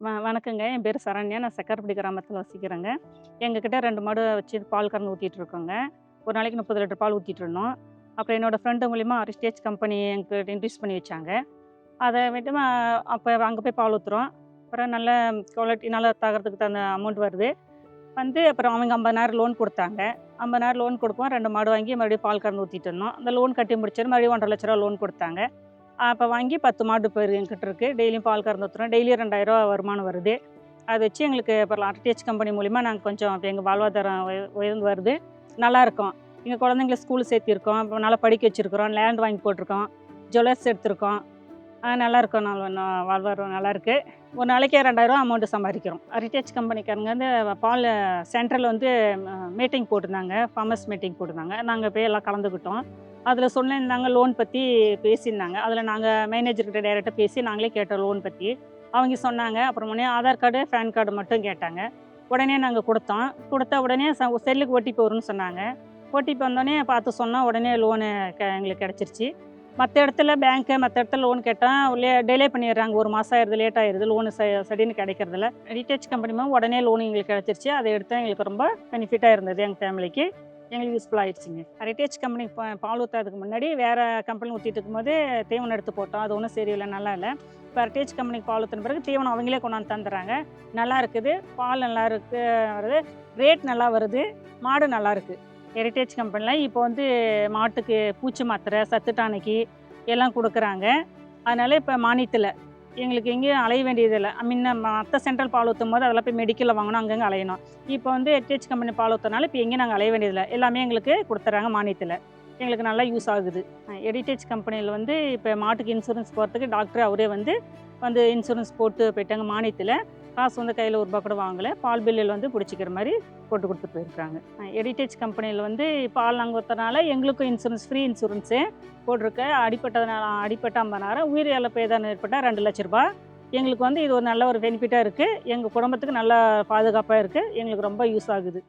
வ வணக்கங்க. என் பேர் சரண்யா. நான் சக்கரப்படி கிராமத்தில் வசிக்கிறேங்க. எங்ககிட்ட ரெண்டு மாடு வச்சு பால் கறந்து ஊற்றிட்டுருக்கோங்க ஒரு நாளைக்கு 30 லிட்டர் பால் ஊற்றிட்டுருந்தோம் அப்புறம் என்னோடய ஃப்ரெண்டு மூலிமா அரிஸ்டேஜ் கம்பெனி எங்களுக்கு இன்ட்ரீஸ் பண்ணி வச்சாங்க. அதை விட்டு அப்போ அங்கே போய் பால் ஊற்றுறோம் அப்புறம் நல்ல குவாலிட்டி நல்லா தகறதுக்கு தகுந்த அமௌண்ட் வருது. வந்து அப்புறம் அவங்க 50,000 லோன் கொடுத்தாங்க ஐம்பதாயிரம் லோன் கொடுப்போம் ரெண்டு மாடு வாங்கி மறுபடியும் பால் கறந்து ஊற்றிட்டு இருந்தோம். அந்த லோன் கட்டி முடிச்சோனே மறுபடியும் ஒன்றரை லட்ச ரூபா லோன் கொடுத்தாங்க அப்போ வாங்கி 10 மாடு இப்ப என்கிட்ட இருக்குது டெய்லியும் பால் கறந்து ஊற்றுறோம் டெய்லியும் ரெண்டாயிரரூவா வருமானம் வருது. அதை வச்சு எங்களுக்கு அப்புறம் ஆர்டிஹெச் கம்பெனி மூலிமா நாங்கள் கொஞ்சம் இப்போ எங்கள் வாழ்வாதாரம் உயர்ந்து வருது. நல்லாயிருக்கோம். எங்கள் குழந்தைங்கள ஸ்கூல் சேர்த்திருக்கோம். இப்போ நல்லா படிக்க வச்சுருக்கிறோம் லேண்ட் வாங்கி போட்டிருக்கோம். ஜுவல்லர்ஸ் எடுத்திருக்கோம். நல்லாயிருக்கும் நல்லாயிருக்கோம். நல்ல வாழ்வாதாரம் நல்லாயிருக்கு. ஒரு நாளைக்கு ரூ. 2,000 அமௌண்ட் சம்பாதிக்கிறோம். ஹெரிடேஜ் கம்பெனிக்காரங்க வந்து பால் சென்டரில் வந்து மீட்டிங் போட்டிருந்தாங்க. ஃபார்மர்ஸ் மீட்டிங் போட்டிருந்தாங்க. நாங்கள் போய் எல்லாம் கலந்துக்கிட்டோம். அதில சொல்லியிருந்தாங்க லோன் பற்றி பேசியிருந்தாங்க. அதில் நாங்கள் மேனேஜர்கிட்ட டேரெக்டாக பேசி நாங்களே கேட்டோம் லோன் பற்றி அவங்க சொன்னாங்க. அப்புறம் உடனே ஆதார் கார்டு, பேன் கார்டு மட்டும் கேட்டாங்க. உடனே நாங்கள் கொடுத்தோம் கொடுத்த உடனே செல்லுக்கு ஓடிபி வரும்னு சொன்னாங்க. ஓடிபி வந்தோடனே பார்த்து சொன்னால் உடனே லோனு க எங்களுக்கு கிடச்சிருச்சு மற்ற இடத்துல பேங்க்கு மற்ற இடத்துல லோன் கேட்டால் லே டிலே பண்ணிடுறாங்க. ஒரு மாதம் ஆயிடுது லேட் ஆயிருது. லோனு ச சடின்னு கிடைக்கிறதில்ல. ரீடேச் கம்பெனி உடனே லோன் எங்களுக்கு கிடைச்சிருச்சு. அதை எடுத்தால் எங்களுக்கு ரொம்ப பெனிஃபிட்டாக இருந்தது எங்கள் ஃபேமிலிக்கு. எங்களுக்கு யூஸ்ஃபுல் ஆயிடுச்சுங்க. ஹெரிட்டேஜ் கம்பெனி பால் ஊத்தாததுக்கு முன்னாடி வேற கம்பெனி ஊற்றிட்டு இருக்கும்போது தீவனம் எடுத்து போட்டோம். அது ஒன்றும் சரியில்லை நல்லா இல்லை இப்போ ஹெரிட்டேஜ் கம்பெனிக்கு பால் ஊற்றின பிறகு தீவனம் அவங்களே கொண்டாந்து தந்துடுறாங்க. நல்லா இருக்குது. பால் நல்லா இருக்கு வருது. ரேட் நல்லா வருது. மாடு நல்லாயிருக்கு. ஹெரிட்டேஜ் கம்பெனியில் இப்போ வந்து மாட்டுக்கு பூச்சி மாத்திரை, சத்துட்டானைக்கு எல்லாம் கொடுக்குறாங்க அதனால் இப்போ மானியத்தில் எங்களுக்கு எங்கேயும் அலைய வேண்டியதில்ல. முன்ன மற்ற சென்ட்ரல் பால் ஊற்றும் போது அதெல்லாம் போய் மெடிக்கலில் வாங்கணும், அங்கங்கே அலையணும். இப்போ வந்து ஹெச்ஹெச் கம்பெனி பால் ஊற்றனால இப்போ எங்கேயும் நாங்கள் அலைய வேண்டியதில்லை எல்லாமே எங்களுக்கு கொடுத்துட்றாங்க மானியத்தில் எங்களுக்கு நல்லா யூஸ் ஆகுது. எடிடெச் கம்பெனியில் வந்து இப்போ மாட்டுக்கு இன்சூரன்ஸ் போடுறதுக்கு டாக்டர் அவரே வந்து வந்து இன்சூரன்ஸ் போட்டு போயிட்டாங்க மானியத்தில் காசு வந்து கையில் ஒரு கூட வாங்கலை. பால் பில்லில் வந்து பிடிச்சிக்கிற மாதிரி போட்டு கொடுத்துட்டு போயிருக்காங்க. ஹெரிடேஜ் கம்பெனியில் வந்து பால் நாங்க எங்களுக்கும் இன்சூரன்ஸ் ஃப்ரீ இன்சூரன்ஸு போட்டிருக்க. அடிபட்டதுனால அடிபட்டா 50,000 உயிர் இழப்பு ஏதாவது ஏற்பட்டால் ரெண்டு லட்ச ரூபா எங்களுக்கு வந்து இது ஒரு நல்ல ஒரு பெனிஃபிட்டாக இருக்குது எங்கள் குடும்பத்துக்கு நல்லா பாதுகாப்பாக இருக்குது எங்களுக்கு ரொம்ப யூஸ் ஆகுது.